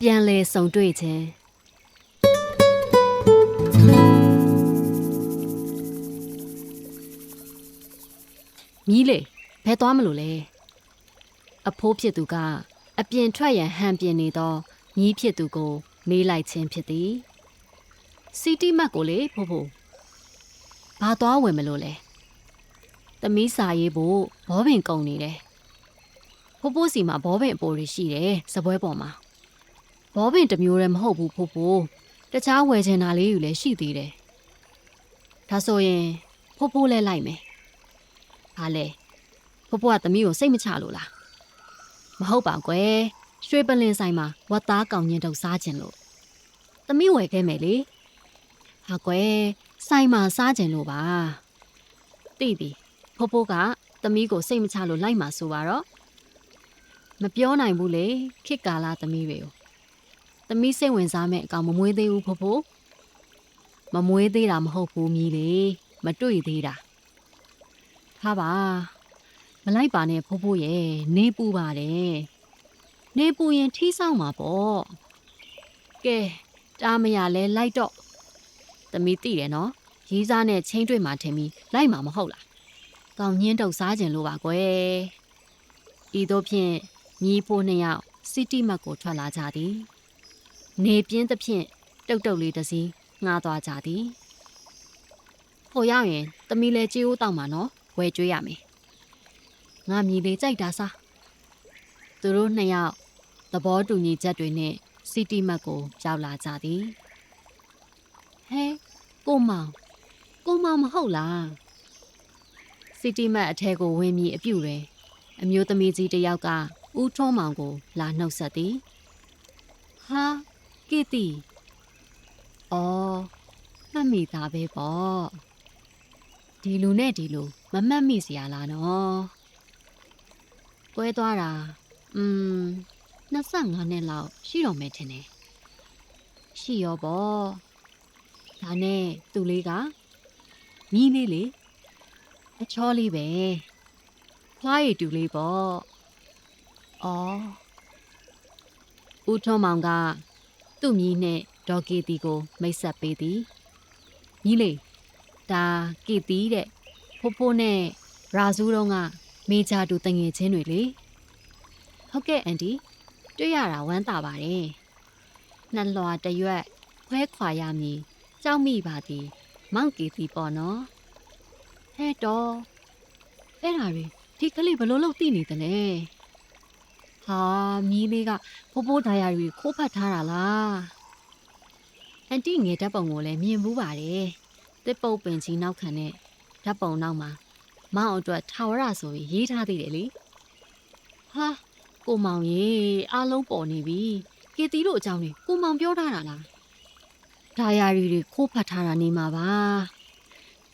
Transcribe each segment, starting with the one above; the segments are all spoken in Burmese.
ပြန်လဲဆုံတွေ့ခြင်းမြည်လေဘယ်သွားမလို့လဲအဖိုးဖြစ်သူကအပြင်ထွက်ရန်ဟန်ပြင်နေသောမြည်ဖြစ်သူကို မေးလိုက်ခြင်းဖြစ်သည်စီတီမတ်ကိုလေဖိုးဖိုးဘာသွားဝင်မလို့လဲသမီးစာရေးဖို့ဘောပင်ကုံနေတယ်ဖိုးဖိုးစီမှာဘောပင်အပေါ်တွေရှိတယ်စပွဲပေါ်မှာ ဘောပင်တစ်မျိုးတည်းမဟုတ်ဘူးဖိုးဖိုးတခြားဝယ်ချင်တာလေးယူလည်းရှိသေးတယ်ဒါဆိုရင်ဖိုးဖိုးလဲလိုက်မယ်ဟာလေဖိုးဖိုးကသမီးကိုစိတ်မချလို့လားမဟုတ်ပါကွယ်ရွှေပလင်ဆိုင်မှာဝတ်သားကောင်းရင်တော့စားခြင်းလို့သမီးဝယ်ခဲ့မယ်လေဟာကွယ်ဆိုင်မှာစားခြင်းလို့ပါသိပြီဖိုးဖိုးကသမီးကိုစိတ်မချလို့လိုက်မှာဆိုပါတော့မပြောနိုင်ဘူးလေခစ်ကာလာသမီးတွေကို သမီးစိတ်ဝင်စားမဲ့အကောင်မမွေးသေးဘူးဖိုးဖိုးမမွေးသေးတာမဟုတ်ဘူးမြည်လေမတွေ့သေးတာဟာပါမလိုက်ပါနဲ့ဖိုးဖိုးရဲ့နေပူပါတယ်နေပူရင်ထီးဆောင်မှာပေါ့ကဲတားမရလဲလိုက်တော့သမီးသိတယ်နော်ရီးစားနဲ့ချင်းတွေ့မှထင်ပြီးလိုက်မှာမဟုတ်လားကောင်းညင်းတုပ်စားခြင်းလို့ပါကွယ်ဤတို့ဖြင့်မြည်ဖို့နှစ်ယောက်စီတီမတ်ကိုထွက်လာကြသည် နေပြင်းသဖြင့်တုတ်တုတ်လေးတစ်စီးငှားသွားကြသည်ဟိုရောက်ရင်သမီးလဲကြေးဦးတောက်မှာနော်ဝယ်ကျွေးရမယ်ငါမြည်လေးကြိုက်တာစားသူတို့နှစ်ယောက်သဘောတူညီချက်တွေနဲ့စီတီမတ်ကိုရောက်လာကြသည်ဟဲကိုမောင်ကိုမောင်မဟုတ်လားစီတီမတ်အထဲကိုဝင်ပြီးအပြုတ်တယ်အမျိုးသမီးကြီးတစ်ယောက်ကဦးထွန်းမောင်ကိုလာနှုတ်ဆက်သည်ဟာ ကီတီအော်မှတ်မိသားပဲပေါ့ဒီလူနဲ့ဒီလူမမှတ်မိစရာလားနော်ကွဲသွားတာอืม25နှစ်လောက်ရှိတော့မယ်ထင်တယ်ရှိရောပေါ့ဒါနဲ့သူလေးကမြီးလေးလေအချောလေးပဲဖလားရည်တူလေးပေါ့အော်ဦးထွန်းမောင်က သူ့မြီးနဲ့ဒေါ်ကီတီကို မိတ်ဆက်ပေးသည်ညီလေးဒါကီတီတဲ့ဖိုးဖိုးနဲ့ရာဇူးတော့ကမေဂျာတူတငယ်ချင်းတွေလေဟုတ်ကဲ့အန်တီတွေ့ရတာဝမ်းသာပါတယ်နှလွာတရွက်ခွဲခွာရမည်ကြောက်မိပါသည်မောင်ကီတီပေါ့နော်ဟဲ့တော့အဲ့ဒါတွေဒီကလေးဘလို့လို့သိနေတယ်လဲ ဟာမီးလေးကဖိုးဖိုးဒါယာတွေခိုးဖတ်ထားတာလားအန်တီငယ်ဓာတ်ပုံကိုလည်းမြင်ဘူးပါတယ်တစ်ပုတ်ပင်ကြီးနောက်ခံနဲ့ဓာတ်ပုံနောက်မှာမောင်အတွက်ထာဝရဆိုပြီးရေးထားသေးတယ်လေဟာကိုမောင်ရေအားလုံးပေါ်နေပြီကီတီတို့အကြောင်းနေကိုမောင်ပြောထားတာလားဒါယာရီတွေခိုးဖတ်ထားတာနေမှာပါ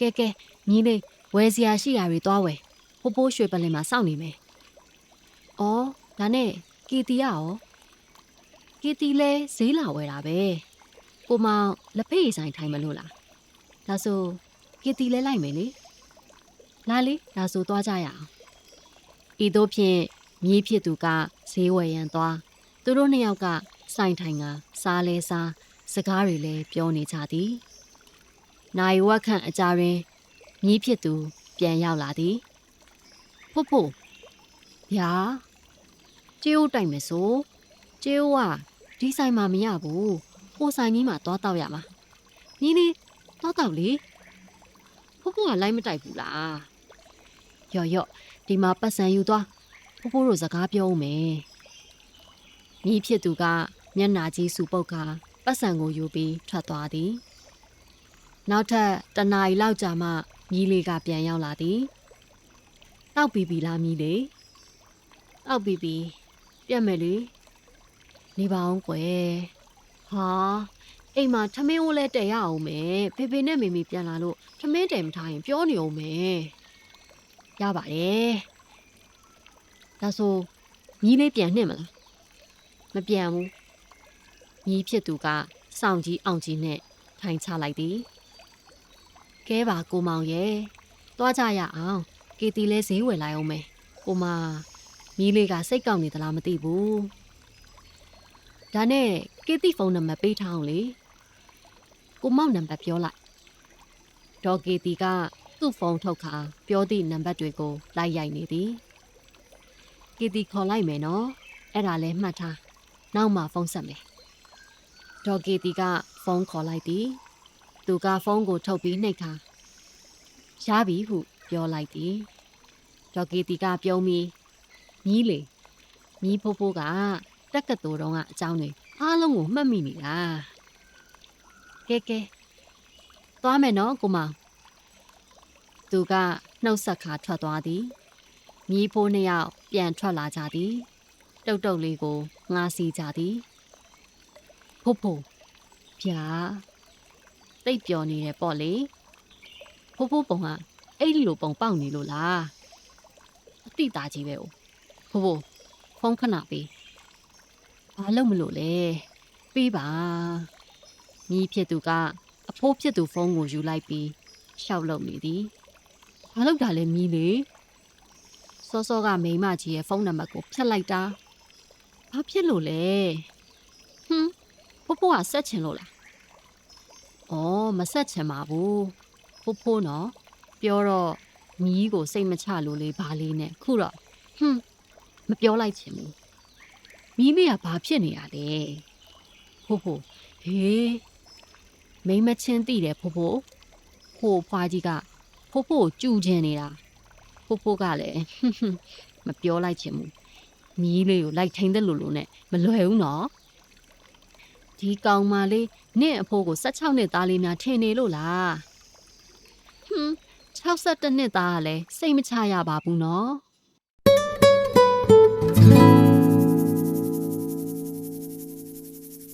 ကဲကဲညီလေးဝယ်စရာရှိတာတွေသွားဝယ်ဖိုးဖိုးရွှေပလင်မှာစောင့်နေမယ်အော် ဒါနဲ့ကီတီကရောကီတီလဲဈေးလာဝယ်တာပဲကိုမောင်လက်ဖေးရည်ဆိုင်ထိုင်မလို့လားဒါဆိုကီတီလဲလိုက်မယ်လေလာလေဒါဆိုသွားကြရအောင်ဤတို့ဖြင့်မြေးဖြစ်သူကဈေးဝယ်ရန်သွားသူတို့နှစ်ယောက်ကဆိုင်ထိုင်ကစားလဲစားစကားတွေလည်းပြောနေကြသည်နိုင်ဝက်ခန့်အကြာတွင်မြေးဖြစ်သူ ပြန်ရောက်လာသည်ဖို့ဖို့ဗျာ ကျေးဦးတိုင်မယ်ဆိုကျေးဦးကဒီဆိုင်မှာမရဘူးဟိုဆိုင်ကြီးမှာသွားတော့ရမှာညီလေးသွားတော့လေဖို့ဖို့ကလိုက်မတိုက်ဘူးလားယော့ယော့ဒီမှာပတ်စံယူသွားဖို့ဖို့တို့စကားပြောဦးမယ်ညီဖြစ်သူကမျက်နာကြီးစူပုတ်ကပတ်စံကိုယူပြီးထွက်သွားသည်နောက်ထပ်တနားရီလောက်ကြာမှမြီးလေးကပြန်ရောက်လာသည်တောက်ပြီးပြီလားမြီးလေးတောက်ပြီးပြီ ပြတ်မယ်လေနေပါအောင်ကွယ်ဟာအိမ်မှာထမင်းဝလဲတည်ရအောင်မယ်ဖေဖေနဲ့မေမေပြန်လာလို့ထမင်းတည်မထားရင်ပြောနေအောင်မယ်ရပါတယ်ဒါဆိုမြီးလေးပြန်နှင့်မလားမပြန်ဘူးမြီးဖြစ်သူကစောင့်ကြီးအောင်ကြီးနဲ့ထိုင်ချလိုက်သည်ကဲပါကိုမောင်ရဲ့သွားကြရအောင်ကီတီလဲဈေးဝယ်လိုက်အောင်မယ်ကိုမ မြီးလေးကစိတ်ကောက်နေသလားမသိဘူးဒါနဲ့ကေတီဖုန်းနံပါတ်ပေးထားအောင်လေကိုမောက်နံပါတ်ပြောလိုက်ဒေါ်ကေတီကသူ့ဖုန်းထုတ်ခါပြောသည့်နံပါတ်တွေကိုလိုက်ရိုက်နေသည်ကေတီခေါ်လိုက်မယ်နော်အဲ့ဒါလဲမှတ်ထားနောက်မှဖုန်းဆက်မယ်ဒေါ်ကေတီကဖုန်းခေါ်လိုက်သည်သူကဖုန်းကိုထုတ်ပြီးနှိပ်ခါရပြီဟုပြောလိုက်သည်ဒေါ်ကေတီကပြုံးပြီး မြည်လေမြည်ဖိုးဖိုးကတက္ကသိုလ်တုန်းကအကြောင်းတွေအားလုံးကိုမှတ်မိနေတာကဲကဲသွားမယ်နော်ကိုမောင်သူကနှုတ်ဆက်ခါထွက်သွားသည်မြီးဖိုးနှစ်ယောက်ပြန်ထွက်လာကြသည်တုတ်တုတ်လေးကိုငားစီကြသည်ဖို့ဖို့ဗျာတိတ်ပျော်နေတယ်ပေါ့လေဖို့ဖို့ပုံကအဲ့ဒီလိုပုံပေါက်နေလို့လားအတိသားကြီးပဲ။ ဖို့ဖို့ဖုန်းခဏပေးဘာလို့မလို့လဲပေးပါမိဖြစ်သူကအဖိုးဖြစ်သူဖုန်းကိုယူလိုက်ပြီးရှောက်လုပ်နေသည်ဘာလို့ဒါလဲမီးလေစောစောကမိန်းမကြီးရဲ့ဖုန်းနံပါတ်ကိုဖြတ်လိုက်တာဘာဖြစ်လို့လဲဟွန်းဖိုးဖိုးကဆက်ချင်လို့လားဩမဆက်ချင်ပါဘူးဖိုးဖိုးနော်ပြောတော့မီးကိုစိတ်မချလို့လေဘာလေးနဲ့ခုတော့ဟွန်း မပြောလိုက်ချင်ဘူးမိမေကဘာဖြစ်နေရလဲဖိုးဖိုးဟေးမိမချင်းသိတယ်ဖိုးဖိုးဟိုဖွားကြီးကဖိုးဖိုးကိုကြူချင်နေတာဖိုးဖိုးကလည်းဟွန်းဟွန်းမပြောလိုက်ချင်ဘူးမီးလေးကိုလိုက်ထိန်တဲ့လူလူနဲ့မလွယ်ဘူးနော်ဒီကောင်မလေးနင့်အဖိုးကို16နှစ်သားလေးများထင်နေလို့လားဟွန်း62နှစ်သားကလည်းစိတ်မချရပါဘူးနော်